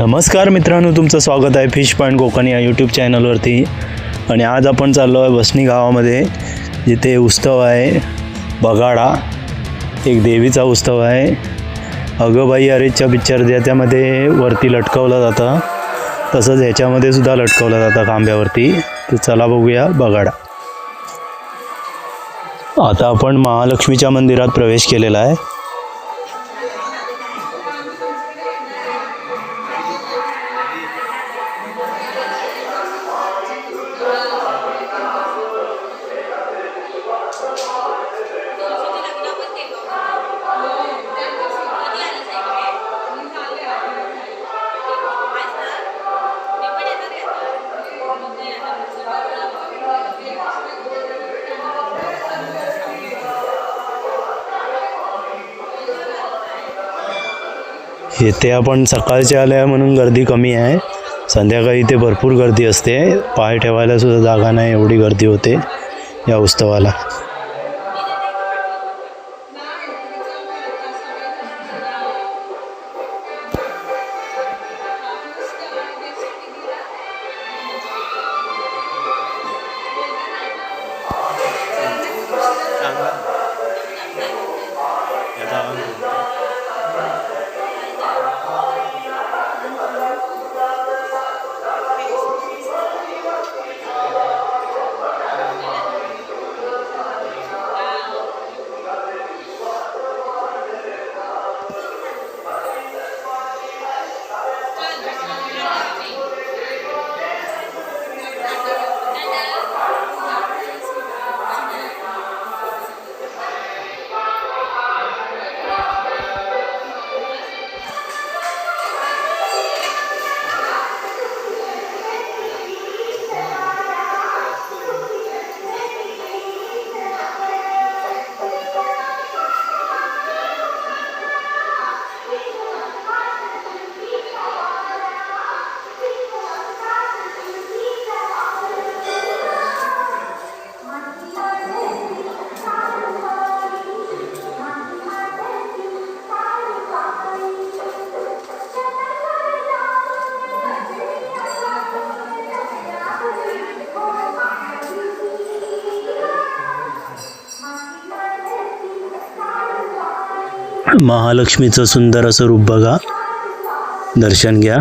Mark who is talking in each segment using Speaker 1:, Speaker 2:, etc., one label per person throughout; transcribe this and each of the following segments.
Speaker 1: नमस्कार मित्रांनो तुमचं स्वागत आहे फिश पॉईंट कोकण या यूट्यूब चॅनलवरती आणि आज आपण चाललो आहे वसनी गावामध्ये जिथे उत्सव आहे बगाडा. एक देवीचा उत्सव आहे. अगंबाई अरेच्या पिक्चर ज्याच्यामध्ये वरती लटकवलं जातं. तसंच ह्याच्यामध्ये सुद्धा लटकवलं जातं खांब्यावरती. तर चला बघूया बगाडा. आता आपण महालक्ष्मीच्या मंदिरात प्रवेश केलेला आहे. येथे आपण सकाळचे आले आहे म्हणून गर्दी कमी आहे. संध्याकाळी इथे भरपूर गर्दी असते. पाय ठेवायला सुद्धा जागा नाही एवढी गर्दी होते या उत्सवाला. महालक्ष्मीचं सुंदर असं रूप बघा. दर्शन घ्या.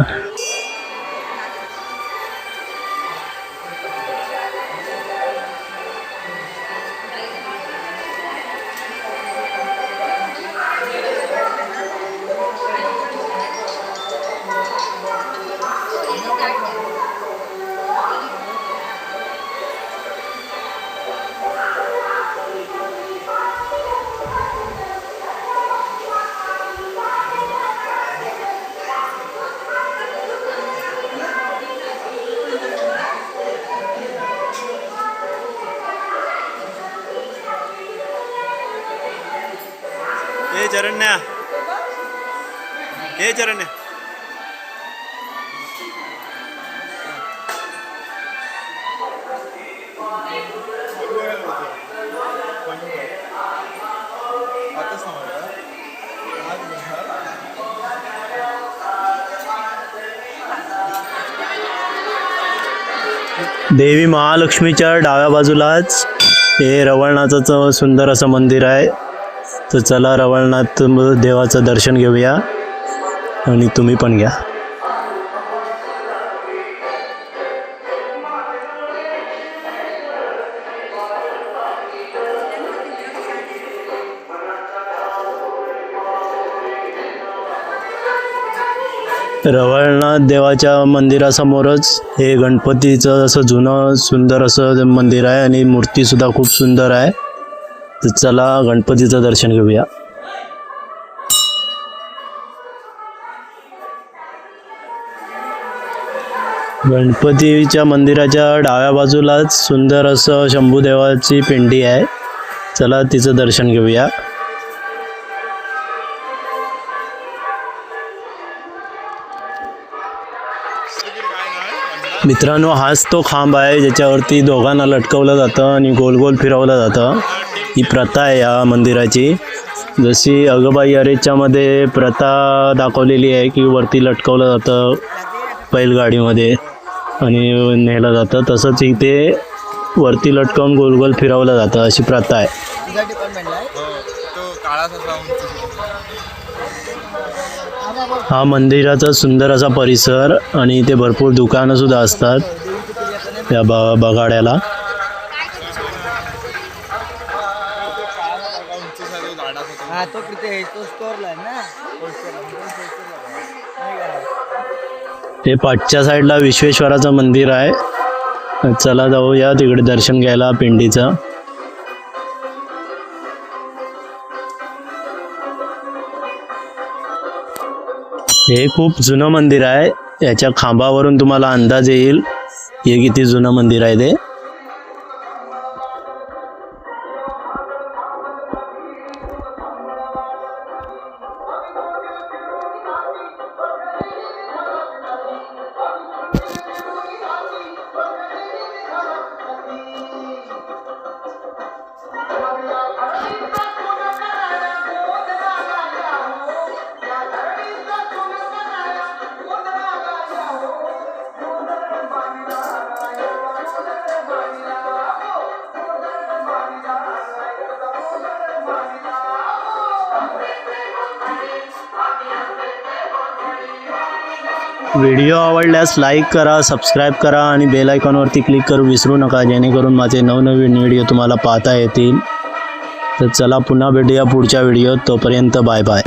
Speaker 2: चरण्या. हे चरण्या.
Speaker 1: देवी महालक्ष्मीच्या डाव्या बाजूलाच हे रवळनाथाचं सुंदर असं मंदिर आहे. तर चला रवळनाथ देवाचं दर्शन घेऊया आणि तुम्ही पण घ्या. रवळनाथ देवाच्या मंदिरासमोरच हे गणपतीचं असं जुनं सुंदर असं मंदिर आहे आणि मूर्तीसुद्धा खूप सुंदर आहे. तर चला गणपतीचं दर्शन घेऊया. गणपतीच्या मंदिराच्या डाव्या बाजूलाच सुंदर असं शंभूदेवाची पिंडी आहे. चला तिचं दर्शन घेऊया. मित्रांनो हाच तो खांब आहे ज्याच्यावरती दोघांना लटकवलं जातं आणि गोल गोल फिरवलं जातं. ही प्रथा आहे या मंदिराची. जशी अगबाई अरेच्यामध्ये प्रथा दाखवलेली आहे की वरती लटकवलं जातं बैलगाडीमध्ये आणि नेलं जातं. तसंच इथे वरती लटकवून गोल गोल फिरवलं जातं अशी प्रथा आहे. हा मंदिराचा सुंदर असा परिसर आणि इथे भरपूर दुकानं सुद्धा असतात या ब बगाड्याला
Speaker 2: हा तो तिथे तो स्टोअरला आहे ना
Speaker 1: हे पाठच्या साईडला विश्वेश्वराचं मंदिर आहे. चला जाऊया तिकडे दर्शन घ्यायला पिंडीचं. हे खूप जुनं मंदिर आहे. याच्या खांबावरून तुम्हाला अंदाज येईल. हे किती जुनं मंदिर आहे ते. व्हिडिओ आवडल्यास लाईक करा सबस्क्राईब करा आणि बेल आयकॉनवरती क्लिक करू विसरू नका जेणेकरून माझे नवनवीन व्हिडिओ तुम्हाला पाहता येतील. तर चला पुन्हा भेटूया पुढच्या व्हिडिओत. तोपर्यंत बाय बाय.